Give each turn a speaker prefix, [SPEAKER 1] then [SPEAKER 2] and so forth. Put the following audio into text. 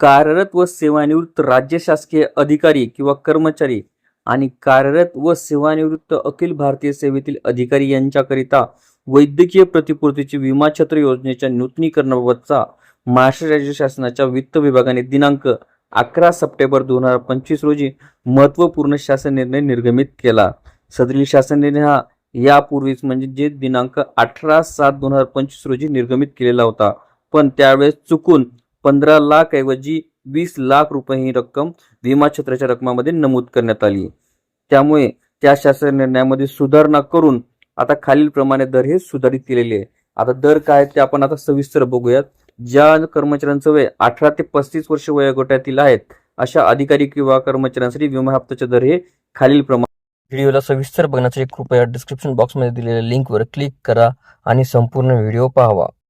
[SPEAKER 1] कार्यरत व सेवानिवृत्त राज्य शासकीय अधिकारी किंवा कर्मचारी आणि कार्यरत व सेवानिवृत्त अखिल भारतीय सेवेतील अधिकारी यांच्याकरिता वैद्यकीय प्रतिपूर्तीची विमा छत्र योजनेच्या नूतनीकरणाबाबतचा महाराष्ट्र राज्य शासनाच्या वित्त विभागाने दिनांक अकरा सप्टेंबर दोन हजार पंचवीस रोजी महत्त्वपूर्ण शासन निर्णय निर्गमित केला. सदरील शासन निर्णय हा यापूर्वीच म्हणजे जे दिनांक अठरा सात दोन हजार पंचवीस रोजी निर्गमित केलेला होता. पण त्यावेळेस चुकून पंधरा लाख ऐवजी वीस लाख रुपये ही रक्कम विमा क्षेत्राच्या रकमामध्ये नमूद करण्यात आली त्यामुळे त्या शासन निर्णयामध्ये सुधारणा करून आता खालीलप्रमाणे दर हे सुधारित केलेले आहे. आता दर काय ते आपण आता सविस्तर बघूयात. ज्या कर्मचाऱ्यांचं वय अठरा ते पस्तीस वर्ष वयोगटातील आहेत अशा अधिकारी किंवा कर्मचाऱ्यांसाठी विमा हप्त्याचे दर हे खालील प्रमाणे व्हिडिओला सविस्तर बघण्यासाठी कृपया डिस्क्रिप्शन बॉक्समध्ये दिलेल्या लिंकवर क्लिक करा आणि संपूर्ण व्हिडिओ पाहावा.